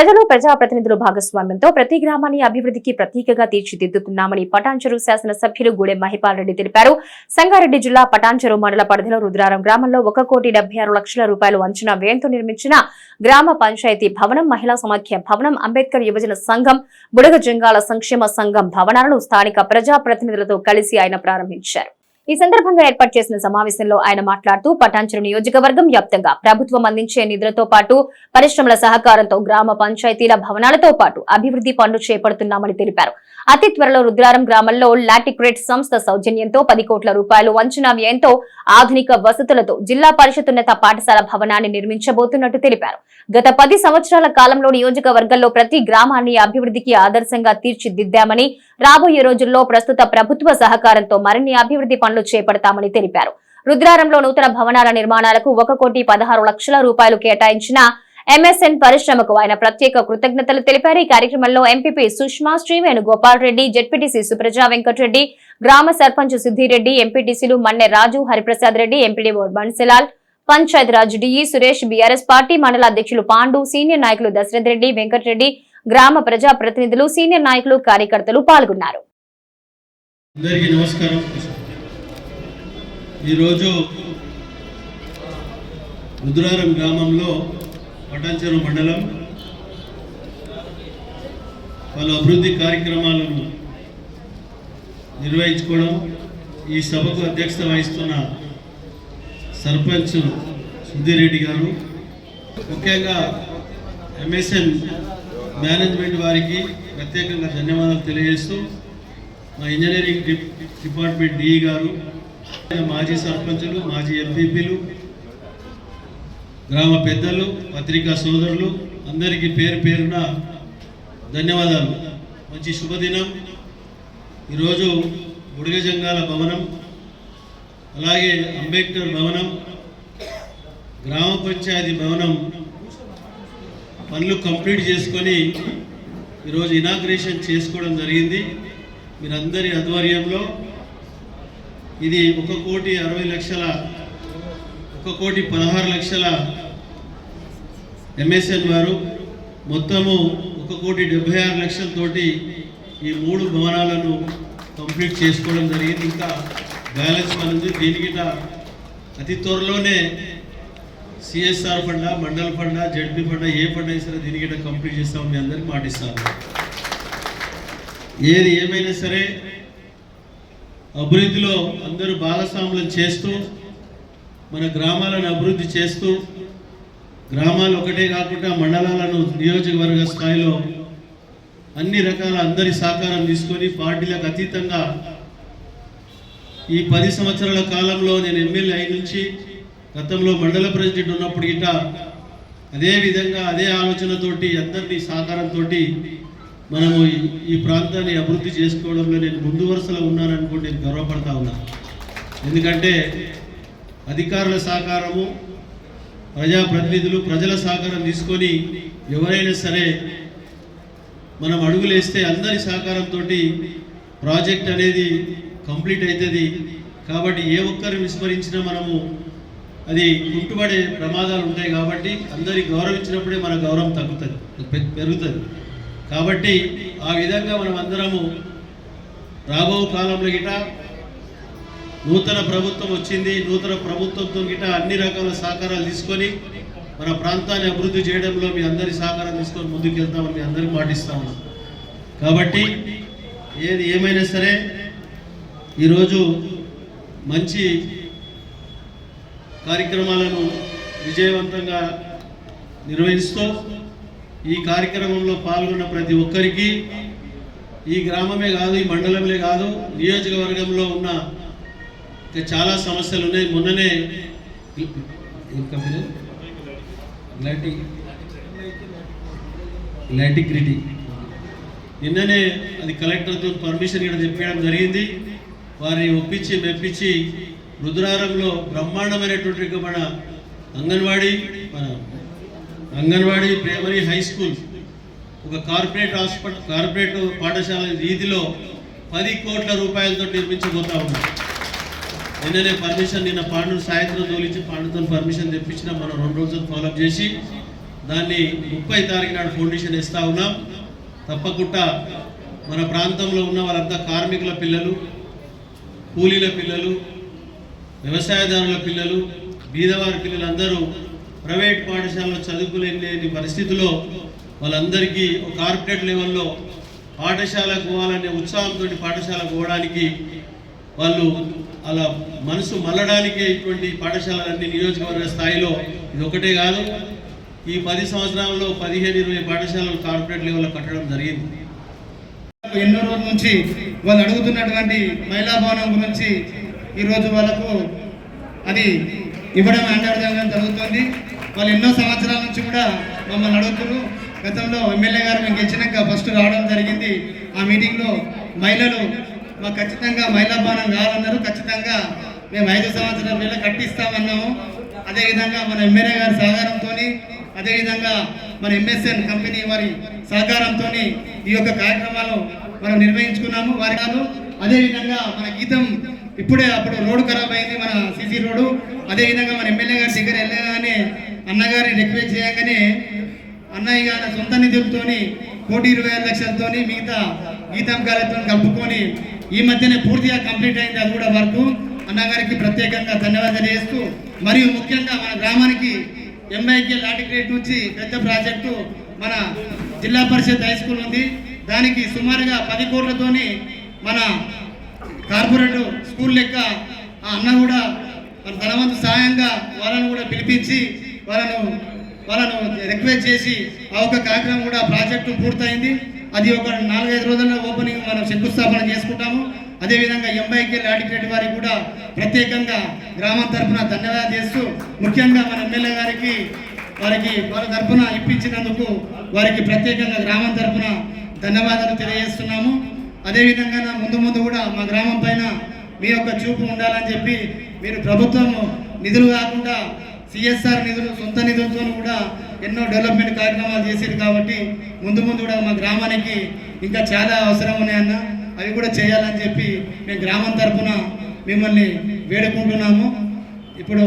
ప్రజలు ప్రజాప్రతినిధులు భాగస్వామ్యంతో ప్రతి గ్రామాన్ని అభివృద్ధికి ప్రతీకగా తీర్చిదిద్దుతున్నామని పటాన్చెరు శాసనసభ్యులు గూడెం మహిపాల్ రెడ్డి తెలిపారు. సంగారెడ్డి జిల్లా పటాన్చెరు మండల పరిధిలో రుద్రారం గ్రామంలో ఒక కోటి ఆరు లక్షల రూపాయలు అంచనా వ్యయంతో నిర్మించిన గ్రామ పంచాయతీ భవనం మహిళా సమాఖ్య భవనం అంబేద్కర్ యువజన సంఘం బుడగ జంగాల సంక్షేమ సంఘం భవనాలను స్థానిక ప్రజాప్రతినిధులతో కలిసి ఆయన ప్రారంభించారు. ఈ సందర్భంగా ఏర్పాటు చేసిన సమావేశంలో ఆయన మాట్లాడుతూ పటాంచరు నియోజకవర్గం వ్యాప్తంగా ప్రభుత్వం అందించే నిధులతో పాటు పరిశ్రమల సహకారంతో గ్రామ పంచాయతీల భవనాలతో పాటు అభివృద్ధి పనులు చేపడుతున్నామని తెలిపారు. అతి త్వరలో రుద్రారం గ్రామంలో లాటిక్రేట్ సంస్థ సౌజన్యంతో పది కోట్ల రూపాయలు అంచనా వ్యయంతో ఆధునిక వసతులతో జిల్లా పరిషత్ ఉన్నత పాఠశాల భవనాన్ని నిర్మించబోతున్నట్టు తెలిపారు. గత పది సంవత్సరాల కాలంలో నియోజకవర్గంలో ప్రతి గ్రామాన్ని అభివృద్ధికి ఆదర్శంగా తీర్చిదిద్దామని రాబోయే రోజుల్లో ప్రస్తుత ప్రభుత్వ సహకారంతో మరిన్ని అభివృద్ధి పనులు చేపడతామని తెలిపారు. రుద్రారంలో నూతన భవనాల నిర్మాణాలకు ఒక కోటి పదహారు లక్షల రూపాయలు కేటాయించిన ఎంఎస్ఎన్ పరిశ్రమకు ఆయన ప్రత్యేక కృతజ్ఞతలు తెలిపారు. ఈ కార్యక్రమంలో ఎంపీపీ సుష్మా శ్రీవేణుగోపాల్ రెడ్డి జెడ్పీటీసీ సుప్రజా వెంకటరెడ్డి గ్రామ సర్పంచ్ సుధీరెడ్డి ఎంపీటీసీలు Manne Raju Hariprasad Reddy MPDO Bansilal panchayat raj DE Suresh BRS party మండల అధ్యక్షులు పాండు సీనియర్ నాయకులు దశరథ్ రెడ్డి వెంకటరెడ్డి గ్రామ ప్రజా ప్రతినిధులు సీనియర్ నాయకులు కార్యకర్తలు పాల్గొన్నారు. అందరికీ నమస్కారం. ఈరోజు రుద్రారం గ్రామంలో పటాన్చెరు మండలం పలు అభివృద్ధి కార్యక్రమాలను నిర్వహించుకోవడం ఈ సభకు అధ్యక్షత వహిస్తున్న సర్పంచ్ సుధీరెడ్డి గారు. ముఖ్యంగా ఎంఎస్ఎన్ మేనేజ్మెంట్ వారికి ప్రత్యేకంగా ధన్యవాదాలు తెలియజేస్తూ మా ఇంజనీరింగ్ డిపార్ట్మెంట్ డిఈ గారు మాజీ సర్పంచులు మాజీ ఎంపీపీలు గ్రామ పెద్దలు పత్రికా సోదరులు అందరికీ పేరు పేరున ధన్యవాదాలు. మంచి శుభదినం. ఈరోజు బుడిగజంగాల భవనం అలాగే అంబేద్కర్ భవనం గ్రామ పంచాయతీ భవనం పనులు కంప్లీట్ చేసుకొని ఈరోజు ఇనాగ్రేషన్ చేసుకోవడం జరిగింది. మీరందరి ఆధ్వర్యంలో ఇది ఒక కోటి అరవై లక్షల ఒక కోటి పదహారు లక్షల ఎంఎస్ఎన్ వారు. మొత్తము ఒక కోటి డెబ్బై ఆరు లక్షలతోటి ఈ మూడు భవనాలను కంప్లీట్ చేసుకోవడం జరిగింది. ఇంకా బ్యాలెన్స్ పని ఉంది. దీనికి అతి త్వరలోనే సిఎస్ఆర్ ఫండ మండల ఫండ జడ్పీ ఫండ ఏ ఫండ్ అయినా సరే దీనికి కంప్లీట్ చేస్తామని మీ అందరికి మాటిస్తాను. ఏది ఏమైనా సరే అభివృద్ధిలో అందరూ భాగస్వాములు చేస్తూ మన గ్రామాలను అభివృద్ధి చేస్తూ గ్రామాలు ఒకటే కాకుండా మండలాలను నియోజకవర్గ స్థాయిలో అన్ని రకాల అందరి సహకారం తీసుకొని పార్టీలకు అతీతంగా ఈ పది సంవత్సరాల కాలంలో నేను ఎమ్మెల్యే అయి నుంచి గతంలో మండల ప్రెసిడెంట్ ఉన్నప్పుడు ఇట అదే విధంగా అదే ఆలోచనతోటి అందరినీ సహకారంతో మనము ఈ- ప్రాంతాన్ని అభివృద్ధి చేసుకోవడంలో నేను ముందు వరుసలో ఉన్నాననుకుంటే నేను గర్వపడతా ఉన్నాను ఎందుకంటే అధికారుల సహకారము ప్రజాప్రతినిధులు ప్రజల సహకారం తీసుకొని ఎవరైనా సరే మనం అడుగులేస్తే అందరి సహకారంతో ప్రాజెక్ట్ అనేది కంప్లీట్ అవుతుంది కాబట్టి ఏ ఒక్కరు విస్మరించినా మనము అది కుంటుపడే ప్రమాదాలు ఉంటాయి కాబట్టి అందరి గౌరవించినప్పుడే మన గౌరవం తగ్గుతుంది పె- పెరుగుతుంది. కాబట్టి ఆ విధంగా మనం అందరము రాబో కాలంలో గిట నూతన ప్రభుత్వం వచ్చింది నూతన ప్రభుత్వంతో గిట అన్ని రకాల సహకారాలు తీసుకొని మన ప్రాంతాన్ని అభివృద్ధి చేయడంలో మీ అందరి సహకారం తీసుకొని ముందుకెళ్తామని మీ అందరికి మాటిస్తా ఉన్నాం. కాబట్టి ఏది ఏమైనా సరే ఈరోజు మంచి కార్యక్రమాలను విజయవంతంగా నిర్వహిస్తూ ఈ కార్యక్రమంలో పాల్గొన్న ప్రతి ఒక్కరికి ఈ గ్రామమే కాదు ఈ మండలమే కాదు నియోజకవర్గంలో ఉన్న ఇంకా చాలా సమస్యలు ఉన్నాయి. మొన్ననే ఏం నిన్ననే అది కలెక్టర్తో పర్మిషన్ ఇక్కడ చెప్పడం జరిగింది. వారిని ఒప్పించి మెప్పించి రుద్రారంలో బ్రహ్మాండమైనటువంటి మన అంగన్వాడీ మన అంగన్వాడీ ప్రైమరీ హై స్కూల్ ఒక కార్పొరేట్ హాస్పిటల్ కార్పొరేట్ పాఠశాల రీతిలో పది కోట్ల రూపాయలతో నిర్మించబోతా ఉన్నాం. నిన్ననే పర్మిషన్ నిన్న పాండు సాయంత్రం తోలించి పాండుతో పర్మిషన్ తెప్పించిన మనం రెండు రోజులు ఫాలోఅప్ చేసి దాన్ని ముప్పై తారీఖు నాడు ఫౌండేషన్ ఇస్తా ఉన్నాం. తప్పకుండా మన ప్రాంతంలో ఉన్న వాళ్ళంతా కార్మికుల పిల్లలు కూలీల పిల్లలు వ్యవసాయదారుల పిల్లలు బీదవారి పిల్లలందరూ ప్రైవేట్ పాఠశాలలో చదువుకులేని పరిస్థితిలో వాళ్ళందరికీ ఒక కార్పొరేట్ లెవెల్లో పాఠశాలకు పోవాలనే ఉత్సాహంతో పాఠశాలకు పోవడానికి వాళ్ళు అలా మనసు మల్లడానికే ఇటువంటి పాఠశాలలన్నీ నియోజకవర్గ స్థాయిలో ఇది ఒకటే కాదు. ఈ పది సంవత్సరాల్లో పదిహేను ఇరవై పాఠశాలలు కార్పొరేట్ లెవెల్లో కట్టడం జరిగింది. ఎన్నో రోజుల నుంచి వాళ్ళు అడుగుతున్నటువంటి మహిళా భవనం గురించి ఈరోజు వాళ్ళకు అది ఇవ్వడం అండర్జంగా జరుగుతుంది. వాళ్ళు ఎన్నో సంవత్సరాల నుంచి కూడా మమ్మల్ని అడుగుతున్నారు. గతంలో ఎమ్మెల్యే గారు మేము గెలిచినాక ఫస్ట్ రావడం జరిగింది. ఆ మీటింగ్లో మహిళలు మాకు ఖచ్చితంగా మహిళా భవనం కావాలన్నారు ఖచ్చితంగా మేము ఐదు సంవత్సరాల వేళ కట్టిస్తామన్నాము. అదేవిధంగా మన ఎమ్మెల్యే గారి సహకారంతో అదేవిధంగా మన ఎంఎస్ఎన్ కంపెనీ వారి సహకారంతో ఈ యొక్క కార్యక్రమాలు మనం నిర్వహించుకున్నాము వారి కాదు అదేవిధంగా మన గీతం ఇప్పుడే అప్పుడు రోడ్డు ఖరాబ్ అయింది మన సీసీ రోడ్డు. అదేవిధంగా మన ఎమ్మెల్యే గారి దగ్గర వెళ్ళగానే అన్నగారిని రిక్వెస్ట్ చేయగానే అన్నయ్య గారి సొంత నిధులతోని కోటి ఇరవై ఐదు లక్షలతోని మిగతా గీతం కార్యక్రమం కలుపుకొని ఈ మధ్యనే పూర్తిగా కంప్లీట్ అయింది అది కూడా వర్క్. అన్నగారికి ప్రత్యేకంగా ధన్యవాదాలు చేస్తూ మరియు ముఖ్యంగా మన గ్రామానికి ఎంఐకే లాటిగ్రేట్ నుంచి పెద్ద ప్రాజెక్టు మన జిల్లా పరిషత్ హై స్కూల్ ఉంది. దానికి సుమారుగా పది కోట్లతోని మన కార్పొరేట్ స్కూల్ లెక్క ఆ అన్న కూడా మన ధనవంతు సాయంగా వాళ్ళను కూడా పిలిపించి వాళ్ళను వాళ్ళను రిక్వెస్ట్ చేసి ఆ ఒక కార్యక్రమం కూడా ప్రాజెక్టు పూర్తయింది. అది ఒక నాలుగైదు రోజుల్లో ఓపెనింగ్ మనం శంకుస్థాపన చేసుకుంటాము. అదేవిధంగా ఎంఐకే లాటిగ్రేట్ వారికి కూడా ప్రత్యేకంగా గ్రామం తరఫున ధన్యవాదాలు చేస్తూ ముఖ్యంగా మన ఎమ్మెల్యే గారికి వారికి వాళ్ళ తరఫున ఇప్పించినందుకు వారికి ప్రత్యేకంగా గ్రామం తరఫున ధన్యవాదాలు తెలియజేస్తున్నాము. అదేవిధంగా నా ముందు ముందు కూడా మా గ్రామం పైన మీ యొక్క చూపు ఉండాలని చెప్పి మీరు ప్రభుత్వం నిధులు కాకుండా సిఎస్ఆర్ నిధులు సొంత నిధులతో కూడా ఎన్నో డెవలప్మెంట్ కార్యక్రమాలు చేశారు కాబట్టి ముందు ముందు కూడా మా గ్రామానికి ఇంకా చాలా అవసరం ఉన్నాయన్న. అవి కూడా చేయాలని చెప్పి మేము గ్రామం తరఫున మిమ్మల్ని వేడుకుంటున్నాము. ఇప్పుడు